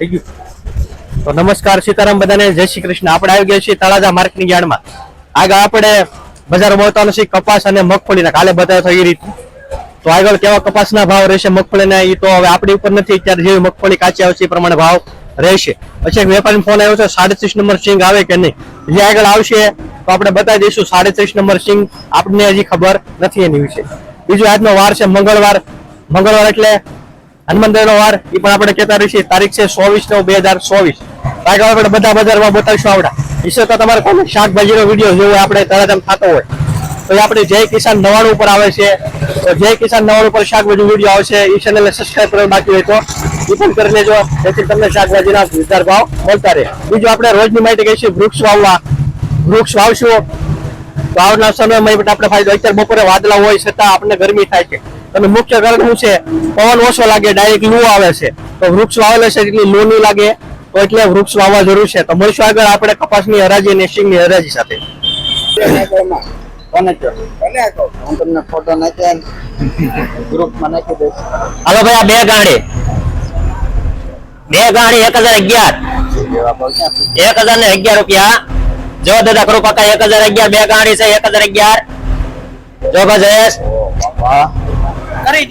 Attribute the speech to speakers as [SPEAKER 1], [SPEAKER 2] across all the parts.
[SPEAKER 1] થઈ ગયું. તો નમસ્કાર સીતારામ બધાને. જય શ્રી કૃષ્ણ. આપણે આવી ગયા છીએ તળાજા માર્કેટની યાર્ડમાં. આગળ આપણે બજાર બતાવવાનું છે કપાસ અને મગફળીના. કાલે બતાવ્યો થઈ એ રીતે. તો આગળ કેવા કપાસના ભાવ રહેશે મગફળીના એ તો હવે આપણી ઉપર નથી. અત્યારે જેવી મગફળી કાચી આવશે એ પ્રમાણે ભાવ રહેશે. પછી એક વેપારી ફોન આવ્યો છે, સાડત્રીસ નંબર સિંગ આવે કે નહીં? જે આગળ આવશે. તો આપણે બતાવી દઈશું, સાડત્રીસ નંબર સિંગ આપણને હજી ખબર નથી એની વિશે. બીજું આજનો વાર છે, મંગળવાર. મંગળવાર એટલે હનુમાનદેવ વાર એ પણ આપણે કહેતા રહીશું તારીખ છે ચોવીસ નવ બે હજાર ચોવીસ. આગળ આપણે બધા બજારમાં બતાવીશું આવડા વિશે તો તમારે કોઈ શાકભાજીનો વીડિયો જોવો, આપણે તરત થતો હોય. તો આપણે જય કિસાન નવાણું ઉપર આવે છે. તો જય કિસાન નવાણું ઉપર શાકભાજી વીડિયો આવશે. એ ચેનલને સબસ્ક્રાઈબ કરવા બાકી હોય તો. એ પણ કરી લેજો. જેથી તમને શાકભાજીના વિચાર ભાવ મળતા રહે. બીજું આપણે રોજની માહિતી કહીશું, વૃક્ષ વાવવા. વૃક્ષ વાવશું. તો આવનાર સમયમાં આપણે ફાયદો, અત્યારે બપોરે વાદળા હોય, છતાં આપણને ગરમી થાય છે. અને મુખ્ય કારણ શું છે? પવન ઓછો લાગે ડાયરેક્ટ લૂ આવે છે. તો વૃક્ષ વાવેલા છે એટલી લૂ નહીં લાગે. તો એટલે વૃક્ષ વાવવા જરૂર છે. તો મળશું આગળ આપણે કપાસની હરાજી અને સિંગની હરાજી સાથે.
[SPEAKER 2] હું તમને ફોટો નાખી ગ્રુપમાં નાખી દઈશ.
[SPEAKER 3] હાલો ભાઈ આ બે ગાડી. બે ગાડી એક હજાર અગિયાર. એક હજાર ને અગિયાર રૂપિયા. જો દાદા કરું પાકા એક હજાર અગિયાર બે ગાડી છે એક હજાર અગિયાર. જો ભાઈ જયેશ. એક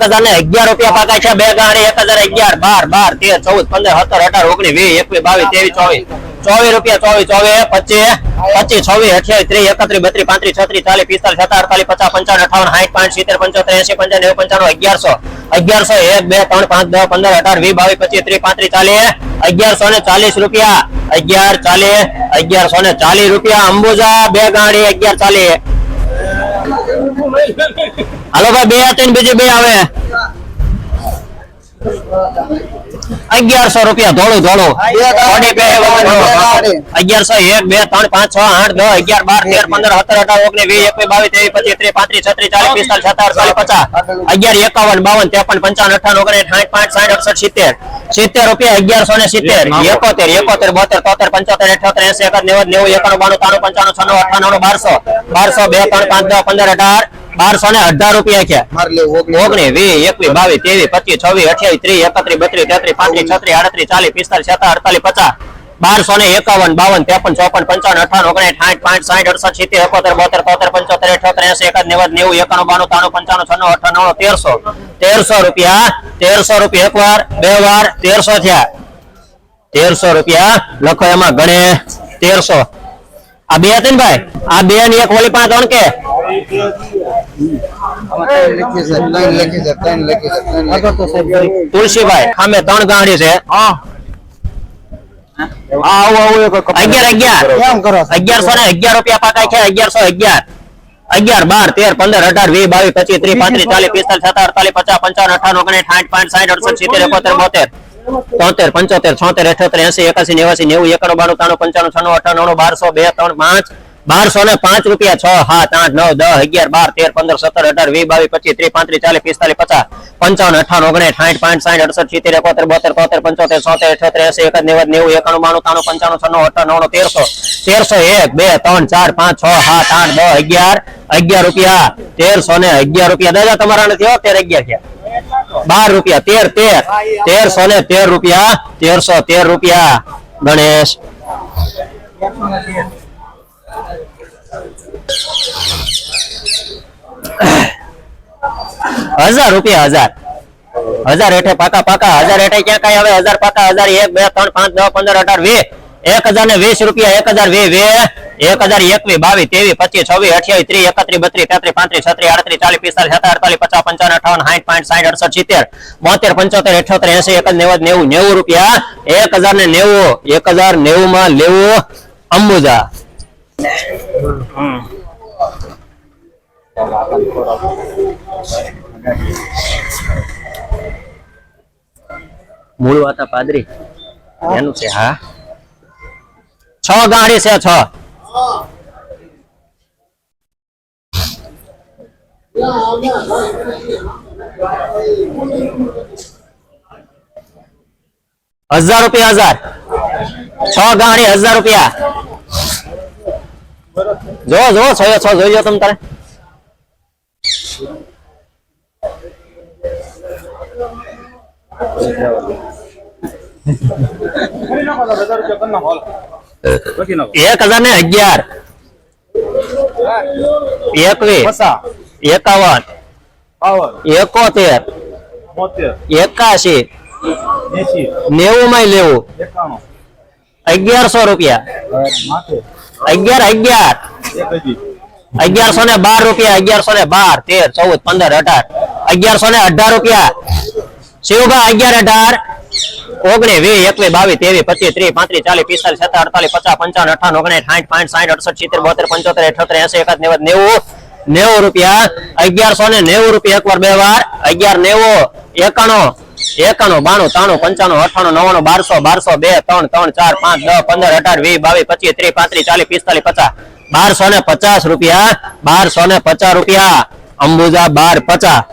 [SPEAKER 3] હજાર ને અગિયાર રૂપિયા પાકા છે, બે ગાડી, એક હજાર અગિયાર, બાર બાર, તેર, ચૌદ, પંદર, સત્તર, અઢાર, ઓગણીસ, વીસ, એકવીસ, બાવીસ, ત્રેવીસ, ચોવીસ. ચોવીસ રૂપિયા ચોવીસ ચોવીસ, પચીસ પચીસ, છવ્વીસ, અઠ્યાવીસ, ત્રીસ, એકત્રીસ, બત્રીસ, પાંત્રીસ, છત્રીસ, ચાલીસ, પિસ્તાલીસ સત્તા અડતાલીસ, પચાસ, પંચાવન, અઠાવન સાઠ પાંચ, સિત્તેર, પંચોતેર એસી પંચાવન, નેવું અગિયારસો. અગિયારસો એક, બે, ત્રણ, પાંચ, દસ, પંદર, અઢાર, વીસ, બાવીસ, પચીસ, ત્રીસ, પાંત્રીસ, ચાલીસ, અગિયારસો ને ચાલીસ રૂપિયા. અગિયાર, ચાલીસ, અગિયારસો ને ચાલીસ રૂપિયા અંબુજા, બે ગાડી, અગિયાર, ચાલીસ. હાલો ભાઈ બે ત્રણ બીજે બે આવે. અગિયારસો રૂપિયા ધોળું ધોળું. અગિયારસો એક બે ત્રણ પાંચ છ આઠ દસ અગિયાર બાર તેર પંદર સત્તર અઢાર ઓગણીસ વીસ એકવીસ બાવીસ ત્રેવીસ પચીસ ત્રીસ પાંત્રીસ છત્રીસ ચાલીસ પિસ્તાલીસ સત્તાવીસ ચાલીસ પચાસ. અગિયાર એકાવન બાવન ત્રેપન પંચાવન અઠાવન ઓગણીસ સાઠ પાંચ સાઠ અડસઠ સિત્તેર. સિત્તેર રૂપિયા અગિયારસો ને સિત્તેર. એકોતેર એકોતેર બોતેર તોતેર પંચોતેર અઠ્યોતેર એસી એકાદ નેવું નેવું એકાણું બાણું ત્રાણું પંચાણું છનું અઠાણું બારસો. બારસો બે ત્રણ પાંચ દસ પંદર અઢાર. બારસો ને અઢાર રૂપિયા
[SPEAKER 2] ઓગણીસ
[SPEAKER 3] ઓગણીસ વીસ એકવીસ બાવીસ ત્રેવીસ પચીસ છવ્વીસ અઠ્યાવીસ ત્રીસ એકત્રીસ બત્રીસ તેત્રીસ પાંત્રીસ છત્રીસ આડત્રીસ ચાલીસ પિસ્તાલીસ છતાં અડતાલીસ પચાસ બારસો ને એકાવન બાવન ત્રેપન ચોપન પંચાવન અઠાવન ઓગણીસ સાઠ પાંચ સાઠ અડસઠ સિત્તેર એકોતેર બોતેર તોતેર પંચોતેર અઠોતેર એસી એકાદ નેવું નેવું એકાણું બાણું ત્રાણું પંચાણું છન્નું અઠાણું તેરસો. તેરસો રૂપિયા તેરસો રૂપિયા એક વાર બે વાર તેરસો થયા. તેરસો રૂપિયા લખો એમાં ગણે તેરસો. આ બે હતી ને ભાઈ? આ બે ની એક ઓલી પાંચ ત્રણ કે તુલસીભાઈ સામે ત્રણ ગાડી અગિયાર અગિયાર.
[SPEAKER 2] કેમ કરો છો?
[SPEAKER 3] અગિયારસો ને અગિયાર રૂપિયા પાકા છે અગિયારસો અગિયાર. અગિયાર બાર તેર પંદર અઢાર વીસ બાવીસ પચીસ ત્રીસ પાંત્રીસ ચાલીસ પિસ્તાલીસ સત્તર અડતાલીસ પચાસ પંચાવન અઠાવન ઓગણીસ સાઠ પાંચ સાઠ અડસઠ સિત્તેર એકોતેર બોતેર. તોતેર પંચોતેર છોતેર અઠોતેર એસી એકાસી નેવાસી નેવું એકડો બાણું ત્રાણું પંચાણું છન્નું અઠાણું બારસો બે ત્રણ પાંચ બારસો ને પાંચ રૂપિયા છ, સાત, આઠ, નવ, દસ, અગિયાર, બાર, તેર, પંદર, સત્તર, અઢાર, વીસ, બાવીસ, પચીસ, ત્રીસ, પાંત્રીસ, ચાલીસ, પિસ્તાલીસ, પચાસ, પંચાવન, અઠાવન ઓગણીસ સાઠ, પાંચ, સાઠ, અડસઠ, સિત્તેર, એકોતેર, બોતેર, તોતેર, પંચોતેર છોતેર અઠોતેર એસી એકાદ નેવું નેવું, એકાણું, બાણું તાણું પંચાણું, છન્નું નવ તેરસો તેરસો એક, બે, ત્રણ, ચાર, પાંચ, છ, સાત, આઠ, દસ, અગિયાર અગિયાર રૂપિયા, તેરસો ને અગિયાર રૂપિયા. દાદા, તમારા નથી હો, તેર, અગિયાર થયા. બાર રૂપિયા, તેર તેર, તેરસો ને તેર રૂપિયા, તેરસો તેર રૂપિયા. ગણેશ. હજાર રૂપિયા, હજાર. હજાર હેઠે પાકા પાકા. હજાર હેઠે ક્યાં કઈ? આવે હજાર પાકા, હજાર એક, બે, ત્રણ, પાંચ, દસ, પંદર, અઢાર, વીસ. એક હજાર ને વીસ રૂપિયા, એક હજાર વીસ વીસ. એક હજાર એકવીસ, બાવીસ, ત્રેવીસ, પચીસ, છવ્વીસ, અઠ્યાવીસ, ત્રીસ, એકત્રીસ, બત્રીસ, તેત્રીસ, પાંત્રીસ, છત્રીસ, આડત્રીસ, ચાલીસ, પિસ્તાલીસ, સત્તર, અડતાલીસ, પચાસ, પંચાવન, અઠાવન સાઠ પાંચ સાઠ અડસઠ, સિત્તેર, બોતેર, પંચોતેર, અઠ્યોતેર, એસી એક નેવું નેવું નેવું રૂપિયા. એક હજાર ને નેવું, એક હજાર નેવું માં લેવું અંબુજા. મૂળ વાતા પાદરી. એનું છે હા. છ ગાડી છે છ. હજાર રૂપિયા, હજાર. છ ગાડી, હજાર રૂપિયા. જો જો છ છ જોઈ લો તમ તારે. એક હજાર ને અગિયાર. એકવીસ. એકાવન. એકોતેર. એકાશી. નેવું માં લેવું. અગિયારસો રૂપિયા. અગિયાર અગિયાર. અગિયારસો ને બાર રૂપિયા, અગિયારસો ને બાર, તેર, ચૌદ, પંદર, અઢાર. અગિયારસો ને અઢાર રૂપિયા. શિવભા, અગિયાર, અઢાર. ઓગણી, વીસ, એકવીસ, બાવીસ, ત્રેવીસ, પચીસ, ત્રીસ, પાંત્રીસ, ચાલીસ, પિસ્તાલીસ સત્તર અડતાલીસ, પચાસ, પંચાવન, અઠાવન ઓગણીસ સાઠ, પાંચ, સાઠ, અડસઠ, સિત્તેર, બોતેર, પંચોતેર અઠોતેર એસી એકાદ નેવું નેવું નેવું રૂપિયા. અગિયારસો ને નેવું રૂપિયા એકવાર બે વાર. અગિયાર, નેવું, એકાણું. એકાણું બાણું ત્રાણું પંચાણું અઠાણું નવાણું બારસો બારસો બે ત્રણ ત્રણ ચાર પાંચ દસ પંદર અઢાર વીસ બાવીસ પચીસ ત્રીસ પાંત્રીસ ચાલીસ પિસ્તાલીસ પચાસ. બારસો ને પચાસ રૂપિયા બારસો ને પચાસ રૂપિયા. અંબુજા બાર પચાસ.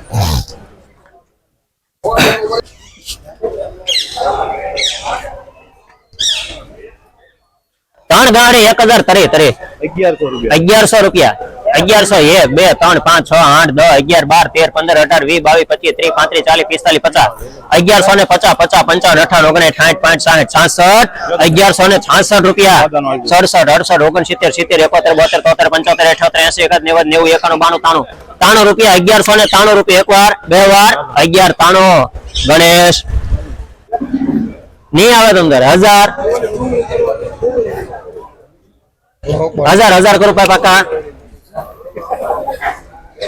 [SPEAKER 3] ત્રણ ગાડી એક હજાર તરી તરી
[SPEAKER 1] અગિયારસો રૂપિયા.
[SPEAKER 3] અગિયારસો રૂપિયા. અગિયારસો એક બે, ત્રણ, પાંચ, છ, આઠ, દસ, અગિયાર, બાર, તેર, પંદર, અઢાર, વીસ, બાવીસ, પચીસ, ત્રીસ, પાંત્રીસ, ચાલીસ, પિસ્તાલીસ, પચાસ. અગિયારસો ને પચાસ પચાસ, પંચાવન, અઠાવન ઓગણીસ સાઠ, પાંચ, સાઠ, છાસઠ. અગિયારસો ને છાસઠ રૂપિયા. સડસઠ, અડસઠ, ઓગણસિત્તેર, સિત્તેર, એકોતેર, બોતેર, તોતેર, પંચોતેર અઠોતેર એસી, એકાદ, નેવું નેવું, એકાણું, બાણું તાણું તાણું રૂપિયા, અગિયારસો ને તાણું રૂપિયા એક વાર, બે વાર, અગિયાર તાણો ગણેશ. નહીં આવે તમને હજાર. હજાર હજાર કરો પાકા.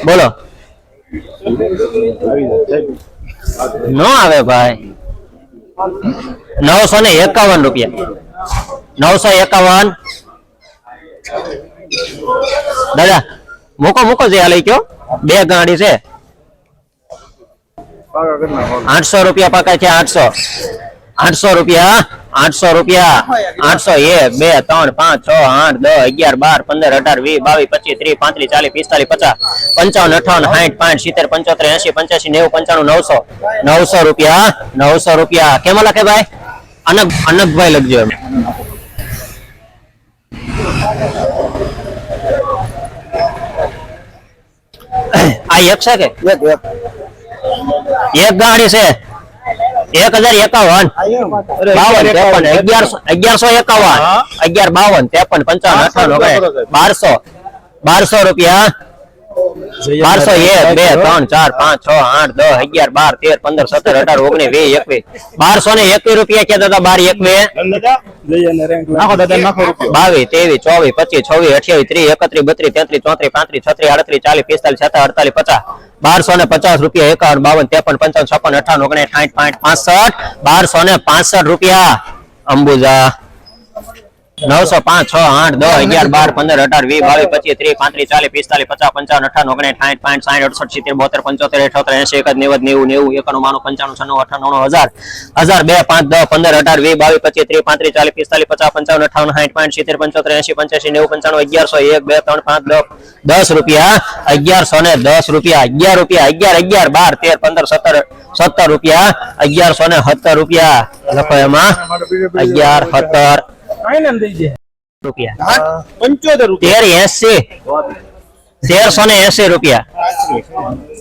[SPEAKER 3] બોલો. નો આવે ભાઈ. નવસો ને એકાવન રૂપિયા. નવસો એકાવન. દાદા, મૂકો મૂકો જે લઈ ગયો. બે ગાડી છે. આઠસો રૂપિયા પાકા છે, આઠસો. આઠસો રૂપિયા. આઠસો રૂપિયા. આઠસો એક બે ત્રણ પાંચ છ આઠ દસ અગિયાર બાર પંદર અઢાર વીસ બાવીસ પચીસ ત્રીસ પાંત્રીસ ચાલીસ પિસ્તાલીસ પચાસ પંચાવન અઠાવન સાઠ પાંચ સિત્તેર પંચોતેર એસી પંચ્યાસી નેવું પંચાણું નવસો. નવસો રૂપિયા નવસો રૂપિયા. કેમ લખે ભાઈ? અનક અનકભાઈ લખજો એમ. આ એક છે કે?
[SPEAKER 2] એક એક.
[SPEAKER 3] એક ગાડી છે. એક હજાર એકાવન. બાવન ત્રેપન અગિયારસો અગિયારસો એકાવન. અગિયાર બાવન ત્રેપન પંચાવન અઠાવન બારસો. બારસો રૂપિયા. બારસો એક બે ત્રણ ચાર પાંચ છ આઠ દસ અગિયાર બાર તેર પંદર સત્તર અઢાર ઓગણીસ વીસ એકવીસ. બારસો ને એકવીસ રૂપિયા છે દાદા બાર એકવીસ બાવીસ ત્રેવીસ ચોવીસ પચીસ છવ્વીસ અઠ્યાવીસ ત્રીસ એકત્રીસ બત્રીસ તેત્રીસ ચોત્રીસ પાંત્રીસ છત્રીસ આડત્રીસ ચાલીસ પિસ્તાલીસ છતાં અડતાલીસ પચાસ. બારસો ને પચાસ રૂપિયા એકાવન બાવન ત્રેપન પંચાવન છપ્પન અઠાવન ઓગણીસ સાઠ પાંચ પાસઠ બારસો ને પાસઠ રૂપિયા. અંબુજા. નવસો પાંચ, છ, આઠ, દસ, અગિયાર, બાર, પંદર, અઢાર, વીસ, બાવીસ, પચીસ, ત્રીસ, પાંત્રીસ, ચાલીસ, પિસ્તાલીસ, પચાસ, પંચાવન અઠાવન ઓગણીસ સાઠ, પાંચ, સાઠ, અડસઠ, સિત્તેર, બોતેર, પંચોતેર, અઠોતેર એસી એક નેવું નેવું નેવું, એકાણું માનું પંચાણું, છન્નું, અઠાણું હજાર હજાર, બે, પાંચ, દસ, પંદર, અઢાર, વીસ, બાવીસ, પચીસ, ત્રીસ, પાંત્રીસ, ચાલીસ, પિસ્તાલીસ, પચાસ, પંચાવન, અઠાવન, સાઠ, પાંચ, સિત્તેર, પંચોતેર એસી પંચ્યાસી, નેવું, પંચાણું, અગિયારસો, એક, બે, ત્રણ, પાંચ, દસ દસ રૂપિયા, અગિયારસો ને દસ રૂપિયા, અગિયાર રૂપિયા, અગિયાર અગિયાર, બાર, તેર, પંદર, સત્તર સત્તર રૂપિયા, અગિયારસો ને સત્તર રૂપિયા, લખો એમાં, અગિયાર, સત્તર રૂપિયા.
[SPEAKER 1] પંચોતેર
[SPEAKER 3] તેર તેરસો ને એસી રૂપિયા.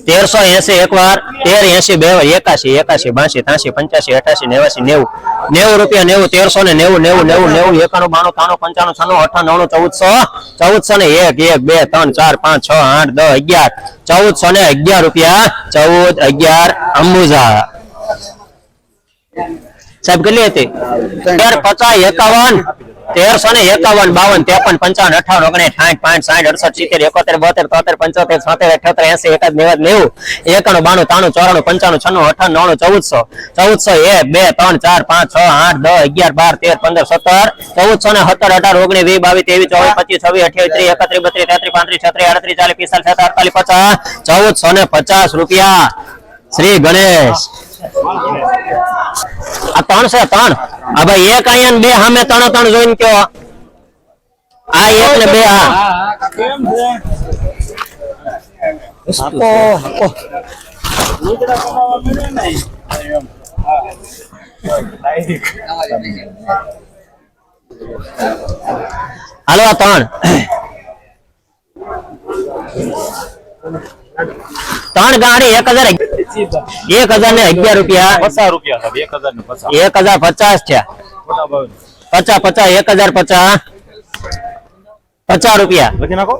[SPEAKER 3] તેરસો એસી એક વાર તેર એસી બે વાર એકાશી એકાશી બાસી ત્યાસી પંચ્યાસી અઠાસી નેવાસી નેવું. નેવું રૂપિયા નેવું તેરસો ને નેવું નેવું નેવું નેવું એકાણું બાણું ત્રાણું પંચાણું છન્નું અઠાણું નવ્વાણું ચૌદસો ચૌદસો ને એક એક બે ત્રણ ચાર પાંચ છ આઠ દસ અગિયાર ચૌદસો ને અગિયાર રૂપિયા ચૌદ અગિયાર અંબુજા. સાહેબ કેટલી હતી. તેર પચાસ એકાવન તેરસો ને એકાવન બાવન ત્રેપન પંચાવન અઠાવન ઓગણીસ સાઠ પાંચ સાઠ અડસઠ સિત્તેર એકોતેર બોતેર તોતેર પંચોતેર છોતેર અઠોતેર એસી એકાદ નેવું નેવું એકાણું બાણું ત્રાણું ચોરાણું પંચાણું છન્નું અઠાણું નવણું ચૌદસો ચૌદસો એક બે ત્રણ ચાર પાંચ છ આઠ દસ અગિયાર બાર તેર પંદર સત્તર ચૌદસો ને સત્તર અઢાર ઓગણીસ વીસ બાવીસ ત્રેવીસ ચોવીસ પચીસ છવ્વીસ અઠ્યાવીસ ત્રીસ એકત્રીસ બત્રીસ તેત્રીસ પાંત્રીસ છત્રીસ આડત્રીસ ચાલીસ પિસ્તાલીસ છત્રીસ અડતાલીસ પચાસ ચૌદસો ને પચાસ રૂપિયા. શ્રી ગણેશ. આ ત્રણ છે, ત્રણ. આ ભાઈ એક અહીંયા બે સામે ત્રણ ત્રણ જોઈને કયો આ એક ને બે, હા. હાલો, આ ત્રણ. ત્રણ ગાડી એક હજાર એક હજાર ને અગિયાર રૂપિયા.
[SPEAKER 4] પચાસ રૂપિયા સાહેબ એક હજાર ને પચાસ.
[SPEAKER 3] એક હજાર પચાસ છે.
[SPEAKER 4] ખોટા ભાવે.
[SPEAKER 3] પચાસ પચાસ એક હજાર પચાસ. પચાસ રૂપિયા.
[SPEAKER 4] લખી નાખો.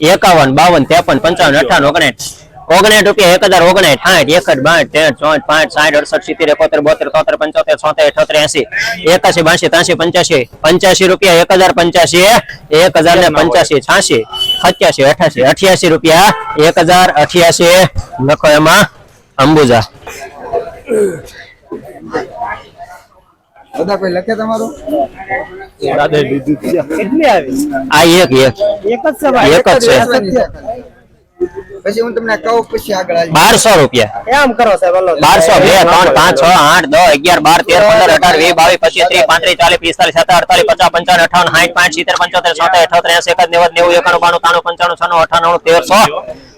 [SPEAKER 3] એકાવન બાવન ત્રેપન પંચાવન અઠાવન ઓગણસાઠ ઓગણસાઠ રૂપિયા એક હજાર ઓગણસાઠ સાઠ એકઠ બાઠ તેર ચોઠ પાંચ સાઠ અડસઠ સિત્તેર એકોતેર બોતેર તોતેર પંચોતેર છોતેર અઠોતેર એસી. એકાશી બાસી ત્યાસી પંચ્યાસી. પંચ્યાસી રૂપિયા એક હજાર પંચ્યાસી. એક હજાર ને પંચ્યાસી છ્યાસી. સત્યાસી અઠાસી અઠ્યાસી રૂપિયા એક હજાર અઠ્યાસી. લખો એમાં અંબુજા.
[SPEAKER 2] બધા કોઈ લખે તમારું?
[SPEAKER 4] છે.
[SPEAKER 3] આ એક એક. એક જ છે.
[SPEAKER 2] પછી હું તમને કહું પછી આગળ
[SPEAKER 3] બારસો રૂપિયા. બારસો બે ત્રણ પાંચ છ આઠ દસ અગિયાર બાર તેર પંદર અઢાર વીસ બાવીસ પચીસ ત્રીસ પાંત્રીસ ચાલીસ પિસ્તાલીસ સત્તર અડતાલીસ પચાસ પંચાવન અઠાવન સાઠ પાંચ સિત્તેર પંચોતેર છોતેર અઠોતેર એસી એકાદ નેવું નેવું એકાણું બાણું ત્રાણું પંચાણું છનું અઠાણું તેરસો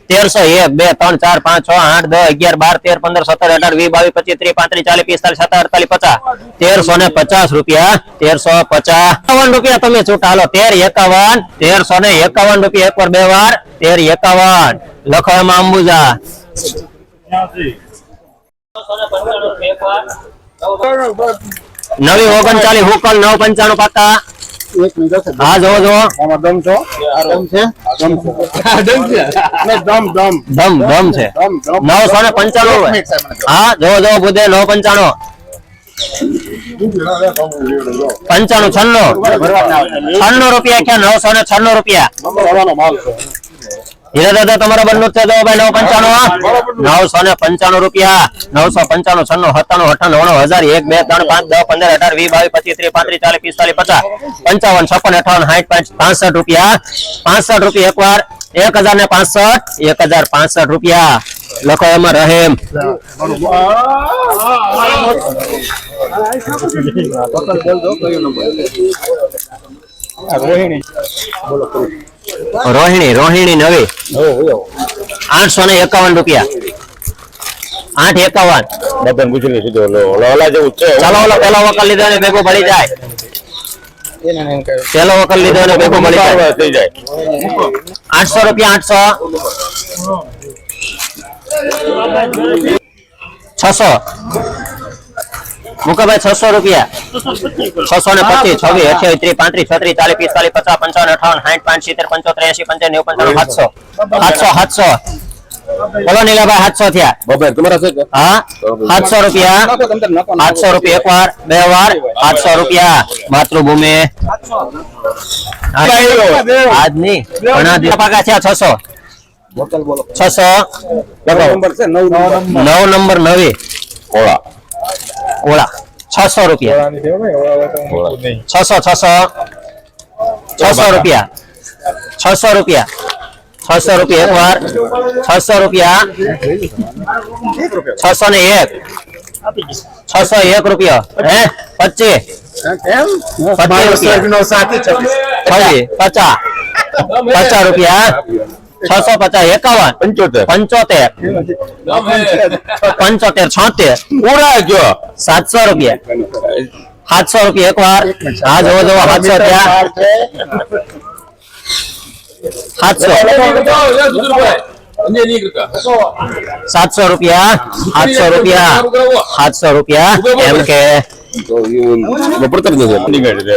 [SPEAKER 3] તેરસો એક, બે, ત્રણ, ચાર, પાંચ, છ, આઠ, દસ, અગિયાર, બાર, તેર, પંદર, સત્તર, અઢાર, વીસ, બાવીસ, પચીસ, ત્રીસ, પાંત્રીસ, ચાલીસ, પિસ્તાલીસ, સત્તર, અડતાલીસ, પચાસ. તેરસો ને પચાસ રૂપિયા, તેરસો પચાસ. એકાવન રૂપિયા તમે છૂટા હાલો તેર એકાવન, તેરસો ને એકાવન રૂપિયા એક વાર, બે વાર, તેર એકાવન. લખો એમાં અંબુજા નવી ઓગણચાલીસ, હુકલ નવ પંચાણું પાકા. હા જોવો જોવો
[SPEAKER 2] આમાં દમ છો? દમ છે? દમ છે. દમ દમ
[SPEAKER 3] ધમ ધમ છે. નવસો ને પંચાણું હા જોવો જોવો બુધે નવ પંચાણું. પંચાણું છન્નું. છન્નું રૂપિયા ક્યાં? નવસો ને છન્નું રૂપિયા. હીરા દાદા તમારા બંધ છે ભાઈ નવ પંચાણું નવસો ને પંચાણું રૂપિયા નવસો પંચાણું છન્નું સત્તાણું અઠાણું ઓણું હજાર એક બે ત્રણ પાંચ દસ પંદર અઢાર વીસ બાવીસ પચીસ ત્રીસ પાંત્રીસ ચાલીસ પિસ્તાલીસ પચાસ પંચાવન છપ્પન અઠાવન સાઠ પાંચ પાસઠ રૂપિયા પાસઠ રૂપિયા એક વાર એક હજાર ને પાસઠ એક હજાર પાસઠ રૂપિયા. લખો એમાં રહેમ. રોહિણી. રોહિણી રોહિણી નવી? આઠસો ને એકાવન રૂપિયા. આઠ એકાવન.
[SPEAKER 4] બધાને પૂછી લઈશું તો ઓલો- ઓલો ઓલા જેવું જ છે.
[SPEAKER 3] ચાલો ઓલો પેલો વકલ લીધો ને ભેગો પડી જાય. પેલો વકલ લીધો ને ભેગો મળી જાય.
[SPEAKER 4] થઈ જાય.
[SPEAKER 3] આઠસો રૂપિયા આઠસો. છસો. મુકાભાઈ છસો રૂપિયા. છસો ને પચીસ છવ્વીસ અઠ્યાવીસ ત્રીસ પાંત્રીસ છત્રીસ ચાલીસ પિસ્તાલીસ પચાસ પંચાવન અઠાવન સાઠ પાંચ સિત્તેર પંચોતેર એસી પંચાવન નેવું પંચાણું સાતસો. સાતસો સાતસો. બોલો નીલાભાઈ સાતસો થયા.
[SPEAKER 4] બબે તમારા છે
[SPEAKER 3] હા? સાતસો રૂપિયા. સાતસો રૂપિયા એક વાર બે વાર સાતસો રૂપિયા. માતૃભૂમિ. આજ નહીં. ઘણા દિવસ પાકા થયા છસો. છસો.
[SPEAKER 4] નવ નંબર
[SPEAKER 3] નવી.
[SPEAKER 4] ઓળા.
[SPEAKER 3] ઓળા છસો રૂપિયા છસો છસો છસો રૂપિયા છસો રૂપિયા છસો રૂપિયા એક વાર છસો રૂપિયા છસો ને એક છસો એક રૂપિયા હે પચીસ પચીસ રૂપિયા છવ્વીસ પચાસ પચાસ રૂપિયા છસો પચાસ એકાવન
[SPEAKER 4] પંચોતેર
[SPEAKER 3] પંચોતેર પંચોતેર છોતેર
[SPEAKER 4] ઉડા ગયો
[SPEAKER 3] સાતસો રૂપિયા સાતસો રૂપિયા એક વાર હા જોવો જોવો સાતસો ત્યાં સાતસો સાતસો રૂપિયા સાતસો રૂપિયા સાતસો રૂપિયા એમ કે
[SPEAKER 4] વપરતર નથી નીકળે છે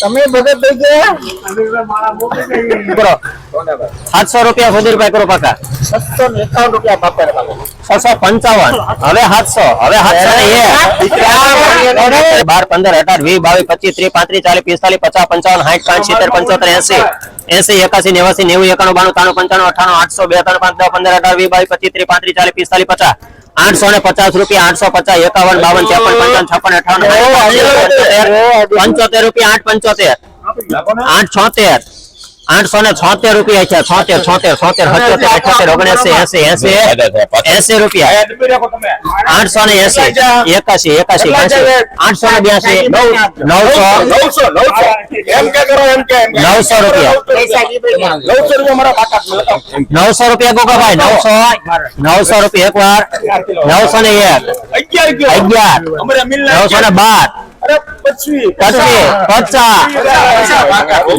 [SPEAKER 2] તમે ભગત થઈ ગયા?
[SPEAKER 3] સાતસો રૂપિયા સુધીરભાઈ કરો પાકા.
[SPEAKER 2] સાતસો ને એકાવન રૂપિયા બાપા
[SPEAKER 3] છસો પંચાવન. હવે સાતસો. હવે બાર, પંદર, અઢાર, વીસ, બાવીસ, પચીસ, ત્રીસ, પાંત્રીસ, ચાલીસ, પિસ્તાલીસ, પચાસ, પંચાવન, સાઠ પાંચ સિત્તેર પંચોતેર, એસી. એસી, એકાસી નેવાસી નેવું, એકાણું, બાણું, ત્રાણું, પંચાણું અઠાણું આઠસો બે ત્રણ પાંચ, દસ, પંદર, અઢાર, વીસ, બાવીસ, પચીસ, ત્રીસ, પાંત્રીસ, ચાલીસ, પિસ્તાલીસ, પચાસ. આઠસો ને પચાસ રૂપિયા આઠસો પચાસ એકાવન બાવન ત્રેપન પંચાવન છપ્પન અઠાવન પંચોતેર રૂપિયા આઠ પંચોતેર. આઠ છોતેર. આઠસો ને છોતેર રૂપિયા છે. છોતેર છોતેર છોતેર સત્યોતેર અઠોતેર ઓગણસી એસી એસી એસી રૂપિયા. આઠસો ને એસી એકાશી એકાસી આઠસો ને બ્યાસી નવસો
[SPEAKER 4] નવસો નવસો એમ કે કરો એમ કે
[SPEAKER 3] નવસો રૂપિયા.
[SPEAKER 4] નવસો રૂપિયા
[SPEAKER 3] ગોગાભાઈ નવસો નવસો રૂપિયા એક વાર નવસો ને એક
[SPEAKER 4] અગિયાર
[SPEAKER 3] અગિયાર. નવસો ને બાર.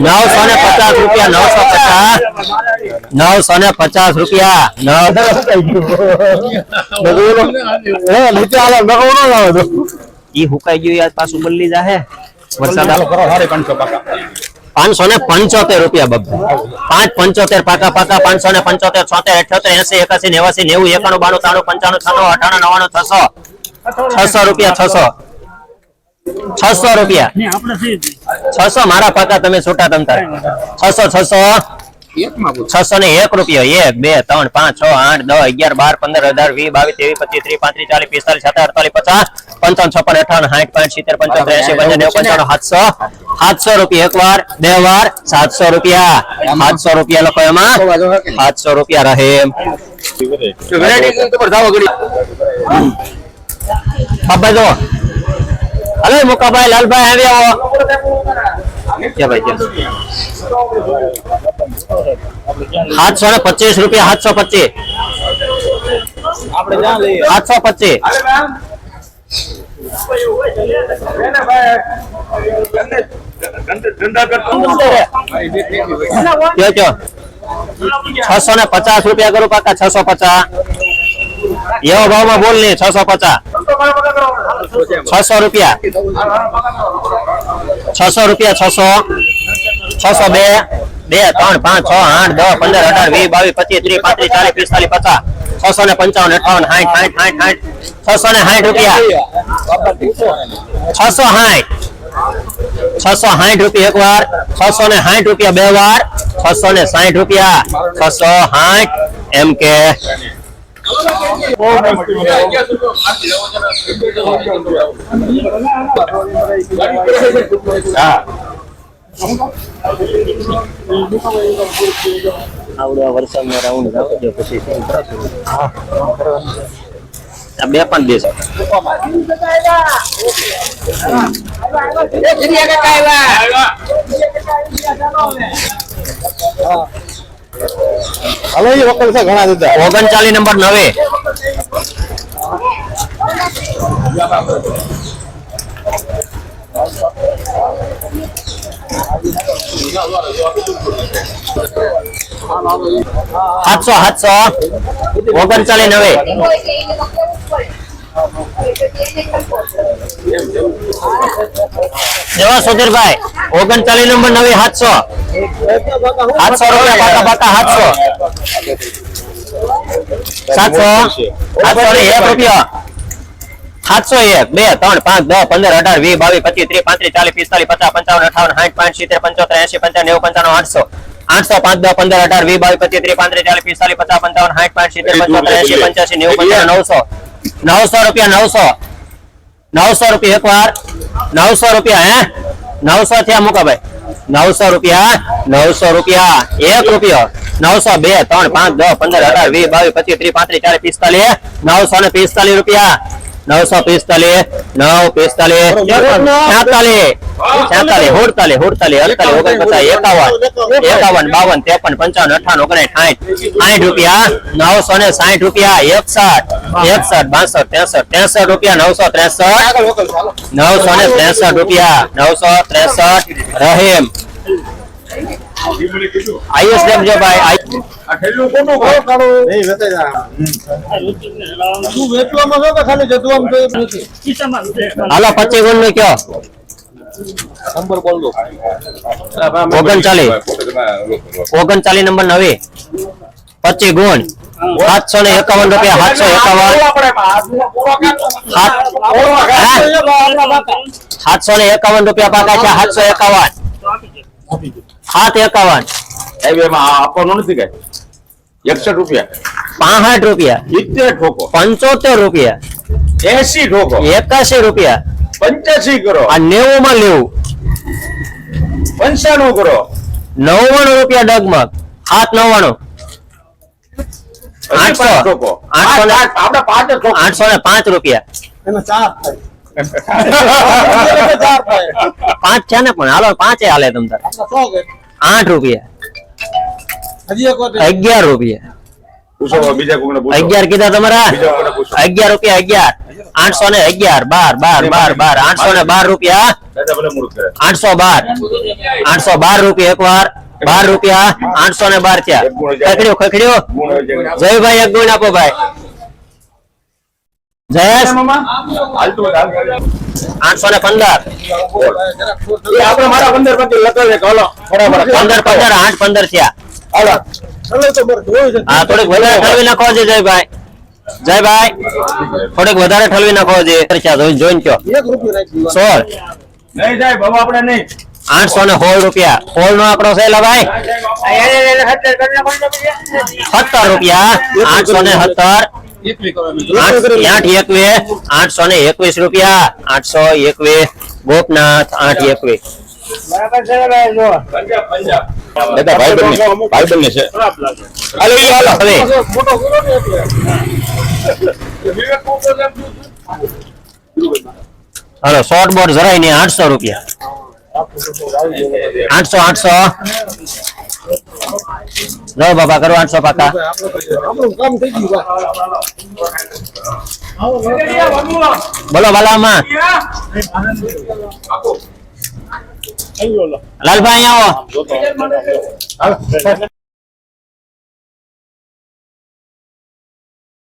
[SPEAKER 3] નવસો ને પચાસ રૂપિયા, નવસો પચાસ. નવસો ને પચાસ રૂપિયા હુકાઈ ગયું પાછું બદલી જાહે.
[SPEAKER 4] પાંચસો
[SPEAKER 3] ને પંચોતેર રૂપિયા બબ્બા પાંચ પંચોતેર પાકા પાકા, પાંચસો ને પંચોતેર, છોતેર, અઠ્યોતેર, એસી, એકાસી, નેવાસી, નેવું, એકાણું, બાણું, ત્રાણું, પંચાણું છન્નું અઠાણું નવાણું છસો. છસો રૂપિયા, છસો. છસો રૂપિયા. છસો મારા પાકા તમે છૂટા તમતા છસો છસો. છસો ને એક રૂપિયો. એક બે ત્રણ પાંચ છ આઠ દસ અગિયાર બાર પંદર અઢાર વીસ બાવીસ ત્રેવીસ પચીસ ત્રીસ પાંત્રીસ ચાલીસ પિસ્તાલીસ છત્રીસ અડતાલીસ પચાસ પંચાવન છપ્પન અઠાવન સાઠ પાંચ સિત્તેર પંચોતેર એસી પંચાવન નેવું પંચાણું સાતસો. સાતસો રૂપિયા એક વાર બે વાર સાતસો રૂપિયા. સાતસો રૂપિયા લખો એમાં. સાતસો રૂપિયા રહે બાબા જો. હલો મુકાભાઈ લાલભાઈ આવી આવો. સાતસો ને પચીસ રૂપિયા સાતસો પચીસ. સાતસો પચીસ. છસો ને પચાસ રૂપિયા કરું પાકા છસો પચાસ. એવો ભાવમાં બોલ નહીં, છસો પચાસ. છસો રૂપિયા. છસો રૂપિયા છસો. છસો બે. બે, ત્રણ, પાંચ, છ, આઠ, દસ, પંદર, અઢાર, વીસ, બાવીસ, પચીસ, ત્રીસ, પાંત્રીસ, ચાલીસ, પિસ્તાલીસ, પચાસ. છસો ને પંચાવન અઠાવન સાઠ સાઠ સાઠ સાઠ છસો ને સાઠ રૂપિયા. છસો સાઠ છસો સાઠ રૂપિયા એક વાર, છસો ને સાઠ રૂપિયા બે વાર, છસો ને સાઠ રૂપિયા. છસો સાઠ એમ કે આવડો વરસાદનો રાઉન્ડ આવજો પછી બે પણ બેસો
[SPEAKER 1] હલો એ વકલ છે ઘણા દીધા
[SPEAKER 3] ઓગણચાલીસ નંબર નવે. સાતસો સાતસો. ઓગણચાલીસ નવે. જવા સુધીરભાઈ ઓગણચાલીસ નંબર નવી સાતસો સાતસો રૂપિયા પાકા પાકા સાતસો સાતસો સાતસો એક રૂપિયા. સાતસો એક, બે, ત્રણ, પાંચ, દસ, પંદર, અઢાર, વીસ, બાવીસ, પચીસ, ત્રીસ, પાંત્રીસ, ચાલીસ, પિસ્તાલીસ, પચાસ, પંચાવન, અઠાવન, સાઠ પાંચ સિત્તેર પંચોતેર એસી પંચાવન, નેવું, પંચાવન, આઠસો. આઠસો, પાંચ, દસ, પંદર, અઢાર, વીસ, બાવીસ, પચીસ, ત્રીસ, પાંત્રીસ, ચાલીસ, પિસ્તાલીસ, પચાસ, પંચાવન, સાઠ પાંચ સિત્તેર પંચોતેર એસી પંચ્યાસી, નેવું, પંચાવન, નવસો. નવસો રૂપિયા, નવસો. નવસો રૂપિયા એક વાર. નવસો રૂપિયા, હે? નવસો થયા મુકાભાઈ નવસો રૂપિયા નવસો રૂપિયા, એક રૂપિયો. નવસો બે, ત્રણ, પાંચ, દસ, પંદર, અઢાર, વીસ, બાવીસ, પચીસ, ત્રીસ, પાંત્રીસ, ચાલીસ, પિસ્તાલીસ નવસો ને પિસ્તાલીસ રૂપિયા. નવસો પિસ્તાલીસ નવ પિસ્તાલીસ છ્યાતાલીસ છ્યાતાલીસ હુડતાલીસ હુડતાલીસ અડતાલીસ ઓગણપચાસ એકાવન એકાવન બાવન ત્રેપન પંચાવન અઠાવન ઓગણીસ સાઠ સાઠ રૂપિયા નવસો ને સાઠ રૂપિયા એકસઠ એકસઠ બાસઠ ત્રેસઠ ત્રેસઠ રૂપિયા નવસો ત્રેસઠ નવસો ને ત્રેસઠ રૂપિયા નવસો ત્રેસઠ રહીમ. દેવજો ભાઈ? આયુ- હાલો પચીસ ગુણનું કયો? ઓગણચાલીસ. ઓગણચાલીસ નંબર નવી. પચીસ ગુણ. સાતસો ને એકાવન રૂપિયા સાતસો એકાવન. સાતસો ને એકાવન રૂપિયા પાકા છે સાતસો એકાવન. સાત એકાવન.
[SPEAKER 4] આપવાનું નથી કઈ. એકસઠ રૂપિયા.
[SPEAKER 3] પાસઠ રૂપિયા.
[SPEAKER 4] સિત્તેર ઠોકો.
[SPEAKER 3] પંચોતેર રૂપિયા.
[SPEAKER 4] એસી ઠોકો.
[SPEAKER 3] એકાશી રૂપિયા.
[SPEAKER 4] પંચ્યાસી કરો.
[SPEAKER 3] આ નેવું. માં લેવું
[SPEAKER 4] પંચાણું કરો.
[SPEAKER 3] નવ્વાણું રૂપિયા ડગમગ. સાત નવ્વાણું. આઠસો.
[SPEAKER 4] ઠોકો.
[SPEAKER 3] આઠસો ને-
[SPEAKER 4] પાંચ,
[SPEAKER 3] રૂપિયા.
[SPEAKER 2] એમાં ચાર ચાર થાય.
[SPEAKER 3] પાંચ છે ને પણ હાલો પાંચે હાલે તમ તારે.
[SPEAKER 2] આપણા સો કે?
[SPEAKER 3] આઠ રૂપિયા.
[SPEAKER 2] હજી એક વાર
[SPEAKER 3] અગિયાર રૂપિયા.
[SPEAKER 4] પૂછો બીજા કોઈને પૂછો.
[SPEAKER 3] અગિયાર કીધા તમારા?
[SPEAKER 4] બીજા કોઈને પૂછો.
[SPEAKER 3] અગિયાર રૂપિયા અગિયાર. આઠસો ને અગિયાર બાર બાર બાર બાર. આઠસો ને બાર રૂપિયા.
[SPEAKER 4] દાદા ભલે મૂર્ખ કરે.
[SPEAKER 3] આઠસો બાર. આઠસો બાર રૂપિયા એક વાર બાર રૂપિયા. આઠસો ને બાર થયા. ખખડ્યો ખખડ્યો.
[SPEAKER 4] ગુણ હોય છે.
[SPEAKER 3] જયભાઈ એક ગુણ આપો ભાઈ. જયેશ.
[SPEAKER 4] હાલતું હોય તો હાલ.
[SPEAKER 3] આઠસો ને પંદર.
[SPEAKER 4] એ મારા પંદર પછી લખાવે હલો. બરાબર.
[SPEAKER 3] પંદર પંદર આઠ પંદર થયા.
[SPEAKER 4] હાલો.
[SPEAKER 2] ચાલો તો મારે જોયું છે.
[SPEAKER 3] હા થોડીક વધારે ઠલવી નાખો છે જયભાઈ. જયભાઈ થોડીક વધારે ઠલવી નાખો છે જોઈને જોઈને કયો.
[SPEAKER 2] એક રૂપિયો રાખી દીધો.
[SPEAKER 3] સોળ.
[SPEAKER 4] નહીં જાય બાબા આપણે નહીં.
[SPEAKER 3] આઠસો ને સોળ રૂપિયા. સોળ નો આપડો છે ભાઈ સત્તર રૂપિયા. આઠસો ને સત્તર. આઠસો ને એકવીસ રૂપિયા આઠસો એકવીસ ગોપનાથ આઠ એકવીસ
[SPEAKER 4] હાલો
[SPEAKER 2] ને
[SPEAKER 3] શોર્ટ બોર્ડ જરાય નહીં આઠસો રૂપિયા. આઠસો આઠસો. લો બાપા કરો આઠસો પાકા. બોલો બાલામાં લાલભાઈ આવો.